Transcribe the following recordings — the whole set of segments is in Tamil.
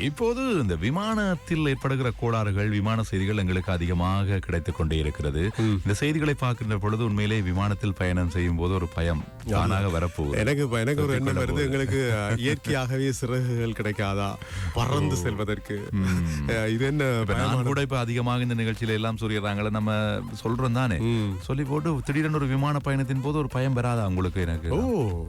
இப்போது இந்த விமானத்தில் ஏற்படுகிற கோளாறுகள் விமான செய்திகள் எங்களுக்கு அதிகமாக கிடைத்துக் கொண்டே இருக்கிறது. இந்த செய்திகளை பார்க்கின்ற பொழுது உண்மையிலே விமானத்தில் பயணம் செய்யும் போது ஒரு பயம் தானாக வரப்போகுது. எனக்கு எனக்கு ஒரு எண்ணம் வருது எங்களுக்கு இயற்கையாகவே சிறகுகள் கிடைக்காதா? பறந்து செல்வதற்கு. இது என்ன நான் கூட இப்ப அதிகமாக இந்த நிகழ்ச்சியில எல்லாம் சொல்லிடுறாங்களே நம்ம சொல்றோம் தானே. சொல்லி போட்டு திடீரென ஒரு விமான பயணத்தின் போது ஒரு பயம் வராதா உங்களுக்கு எனக்கு? ஓ?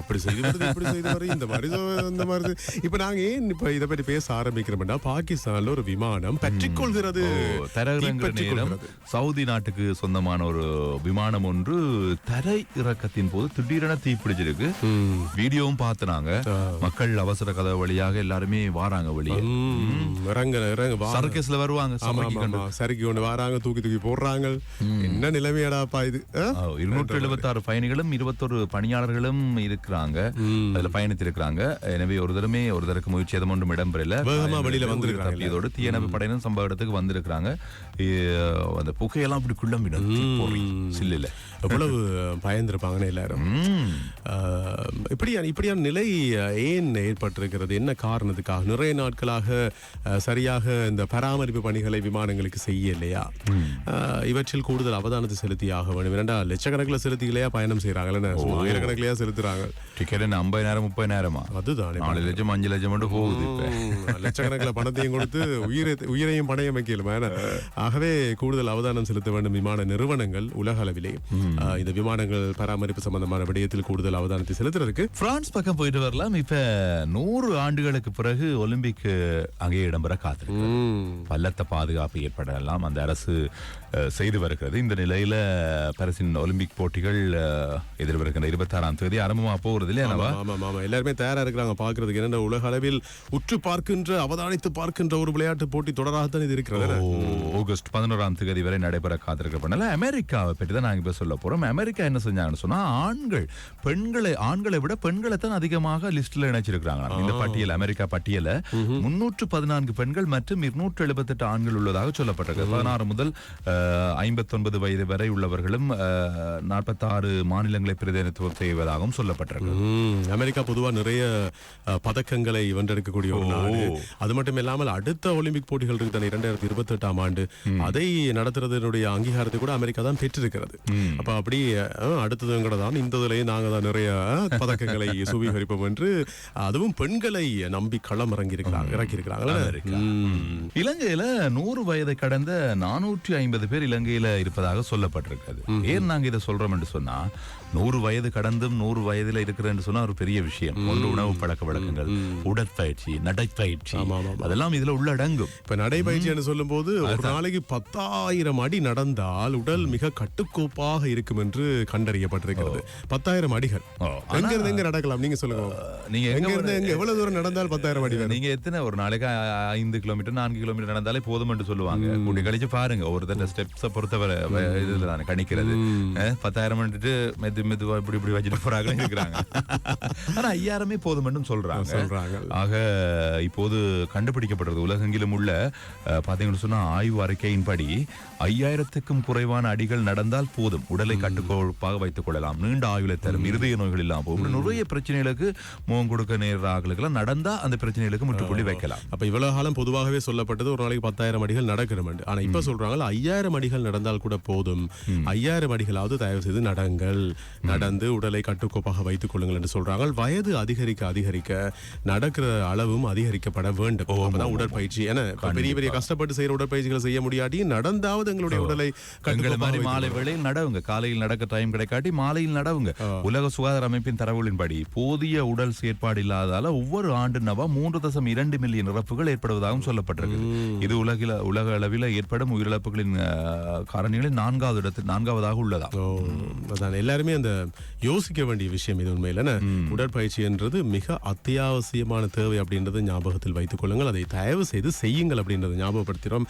அப்படி செய்து இந்த மாதிரி. இப்ப நாங்க ஏன் இப்ப இதை பற்றி பேச ஆரம்பிக்கிறோம்னா பாகிஸ்தான்ல ஒரு விமானம் பற்றிக் கொள்கிறது நேரம். சவுதி நாட்டுக்கு சொந்தமான ஒரு விமானம் ஒன்று தரை இறக்கத்தின் போது திடீரென தீப்பிடிச்சிருக்கு வீடியோவும் பார்த்துனாங்க. மக்கள் அவசர கதை வழியாக எல்லாருமே வாராங்க வெளியே. சர்க்கஸ்ல வருவாங்க சறுக்கி கொண்டு வராங்க தூக்கி தூக்கி போடுறாங்க. என்ன நிலைமையாடாப்பா இது? இருநூற்றி எழுபத்தி ஆறு பயணிகளும் இருபத்தொரு பணியாளர்களும் இருக்கிறாங்க. அதுல பயணித்திருக்கிறாங்க. எனவே ஒரு தரமே ஒரு தரக்கு முயற்சி எதுவும் ஒன்றும் இடம்பெறல. வேகமா வெளியில வந்திருக்காங்க தப்பியதோடு தீயணைப்பு படையினர் சம்பவ இடத்துக்கு வந்திருக்கிறாங்க. அந்த புகையெல்லாம் அப்படி குள்ளம்பிடும் சில்லில். எவ்வளவு பயந்திருப்பாங்கன்னு எல்லாரும். இப்படியான இப்படியான நிலை ஏன் ஏற்பட்டிருக்கிறது? என்ன காரணத்துக்காக? நிறைய நாட்களாக சரியாக இந்த பராமரிப்பு பணிகளை விமானங்களுக்கு செய்ய இல்லையா இவற்றில் கூடுதல் அவதானத்தை செலுத்தி ஆக வேண்டும். இரண்டா லட்சக்கணக்கில் செலுத்திகளையா பயணம் செய்யறாங்கல்ல ஆயிரக்கணக்கிலேயா செலுத்துறாங்க. டிக்கெட் ஐம்பதாயிரம் முப்பதாயிரமா? அதுதான். நாலு லட்சம் அஞ்சு லட்சம் மட்டும் போகுது லட்சக்கணக்கில் பணத்தையும் கொடுத்து உயிரை உயிரையும் பணையம் வைக்கலுமா ஆகவே கூடுதல் அவதானம் செலுத்த வேண்டும். விமான நிறுவனங்கள் உலக அளவிலே இந்த விமானங்கள் பராமரிப்பு சம்பந்தமான விடயத்தில் கூடுதல் அவதானத்தை செலுத்துறதுக்கு பிரான்ஸ் பக்கம் போயிட்டு வரலாம். இப்ப நூறு ஆண்டுகளுக்கு பிறகு ஒலிம்பிக் அங்கே இடம்பெற காத்திருக்கு பலத்த பாதுகாப்பு ஏற்படலாம். அந்த அரசு செய்து வருகிறது. இந்த நிலையில பரிசின் ஒலிம்பிக் போட்டிகள் எதிர்வருகின்ற இருபத்தாறாம் தேதி ஆரம்பமா போகிறது இல்லையா எல்லாருமே தயாரா இருக்கிறாங்க. பாக்குறதுக்கு என்னென்ன உலக அளவில் உற்று பார்க்கின்ற அவதானித்து பார்க்கின்ற ஒரு விளையாட்டு போட்டி தொடராகத்தான் இது இருக்கிறது ஆகஸ்ட் பதினோராம் தேதி வரை நடைபெற காத்திருக்க பண்ணல அமெரிக்காவை பற்றி தான் நாங்க இப்ப சொல்ல போறோம். அமெரிக்கா என்ன செஞ்சாங்கன்னு சொன்னா ஆண்கள் பெண்களை ஆண்களை விட பெண்களை தான் அதிகமாக லிஸ்ட்ல இணைச்சிருக்கிறாங்க இந்த பட்டியல் அமெரிக்கா பட்டியல முன்னூற்று பதினான்கு பெண்கள் மற்றும் இருநூற்று எழுபத்தெட்டு ஆண்கள் உள்ளதாக சொல்லப்பட்டிருக்கு. பதினாறு முதல் ஐம்பத்தி ஒன்பது வயது வரை உள்ளவர்களும் நாற்பத்தாறு மாநிலங்களை பிரதிநிதித்துவம் செய்வதாகவும் சொல்லப்பட்டிருக்கு. அமெரிக்கா பொதுவா நிறைய பதக்கங்களை வென்றெடுக்கக்கூடிய நாடு. அது மட்டும் இல்லாமல் அடுத்த ஒலிம்பிக் போட்டிகள் இருக்கு தானே இரண்டாயிரத்தி இருபத்தி எட்டாம் ஆண்டு அதை நடத்துறதனுடைய அங்கீகாரத்தை கூட அமெரிக்கா தான் பெற்றிருக்கிறது. அப்ப அப்படி அஹ், அடுத்தது எங்கட தான் இந்த இதுலயும் நாங்க தான் நிறைய பதக்கங்களை சுவீகரிப்போம் என்று அதுவும் பெண்களை நம்பி களம் இறங்கி இருக்கிறாங்க இறக்கி. இருக்கிறாங்க இலங்கையில நூறு வயதை கடந்த நானூற்றி ஐம்பது பேர் இலங்கையில இருப்பதாக சொல்லப்பட்டிருக்கிறது. ஏன் நாங்க இதை சொல்றோம் என்று சொன்னா நூறு வயது கடந்தும் நூறு வயதுல இருக்கிறேன்னு சொன்னா ஒரு பெரிய விஷயம். ஒன்று உணவு பழக்க வழக்கங்கள் உடற்பயிற்சி நடைப்பயிற்சி. அதெல்லாம் இதுல உள்ளடங்கும். இப்ப நடைபயிற்சி சொல்லும் போது ஒரு நாளைக்கு பத்தாயிரம் அடி நடந்தால் உடல் மிக கட்டுக்கோப்பாக இருக்கும் என்று கண்டறியப்பட்டிருக்கிறது. பத்தாயிரம் அடிகள். எங்க இருந்து எங்க நடக்கலாம்? நீங்க சொல்லுங்க நீங்க எங்க இருந்து எங்க எவ்வளவு தூரம் நடந்தால் பத்தாயிரம் அடி நீங்க எத்தனை ஒரு நாளைக்கு ஐந்து கிலோமீட்டர் நான்கு கிலோமீட்டர் நடந்தாலே போதும் என்று சொல்லுவாங்க. கூட்டி கழிச்சு பாருங்க ஒரு தட்ட ஸ்டெப்ஸ பொறுத்தவரை இதுல தானே கணிக்கிறது. பத்தாயிரம் வந்துட்டு மெது மெதுவா இப்படி இப்படி வச்சுட்டு போறாங்க இருக்கிறாங்க. ஆனா ஐயாயிரமே போதும் சொல்றாங்க. சொல்றாங்க. ஆக இப்போது கண்டுபிடிக்கப்படுறது. உலகெங்கிலும் உள்ள அஹ், பாத்தீங்கன்னு சொன்னா ஆய்வு அறிக்கையின்படி ஐயாயிரத்துக்கும் குறைவான அடிகள் நடந்தால் போதும். உடலை கட்டுக்கோப்பாக வைத்துக் கொள்ளலாம். நீண்ட ஆயுளை தரும். இருதய நோய்கள் இல்லாம போகும். நிறைய பிரச்சனைகளுக்கு முகம் கொடுக்க நேர ஆகலுக்கெல்லாம் நடந்தா அந்த பிரச்சனைகளுக்கு முற்றுப்புள்ளி வைக்கலாம். அப்ப இவ்வளவு காலம் பொதுவாகவே சொல்லப்பட்டது ஒரு நாளைக்கு பத்தாயிரம் அடிகள் நடக்கணும் ஆனா இப்ப சொல்றாங்க ஐயாயிரம் அடிகள் நடந்தால் கூட போதும். ஐயாயிரம் அடிகளாவது தயவு செய்து நடங்கள். நடந்து உடலை கட்டுக்கோப்பாக வைத்துக் கொள்ளுங்கள் என்று சொல்றாங்க. வயது அதிகரிக்க அதிகரிக்க நடக்கிற அளவும் அதிகரிக்கப்பட வேண்டும். அப்பதான் உடற்பயிற்சி இப்ப பெரிய பெரிய கஷ்டப்பட்டு செய்யற உடற்பயிற்சிகளை செய்ய முடியாட்டி நடந்தாவது எங்களுடைய உடலை வைத்துக் மாலை வேளையில் நடவுங்க. காலையில் நடக்க டைம் கிடைக்காட்டி மாலையில் நடவுங்க. உலக சுகாதார அமைப்பின் தரவுகளின்படி போதிய உடல் செயற்பாடு இல்லாதால ஒவ்வொரு ஆண்டு நவா மூன்று தசம் இரண்டு மில்லியன் இறப்புகள் ஏற்படுவதாகவும் சொல்லப்பட்டிருக்கு. இது உலகில உலக அளவில் ஏற்படும் உயிரிழப்புகளின் காரணிகளில் நான்காவது இடத்தில் நான்காவதாக உள்ளதா அதான். எல்லாருமே அந்த யோசிக்க வேண்டிய விஷயம் இது உண்மையில? உடற்பயிற்சி என்றது மிக அத்தியாவசியமான தேவை அப்படின்றத ஞாபகத்தில் வைத்துக் கொள்ளுங்கள். அதை தயவு செய்து செய்யுங்கள் அப்படின்றத ஞாபகப்படுத்துகிறோம்.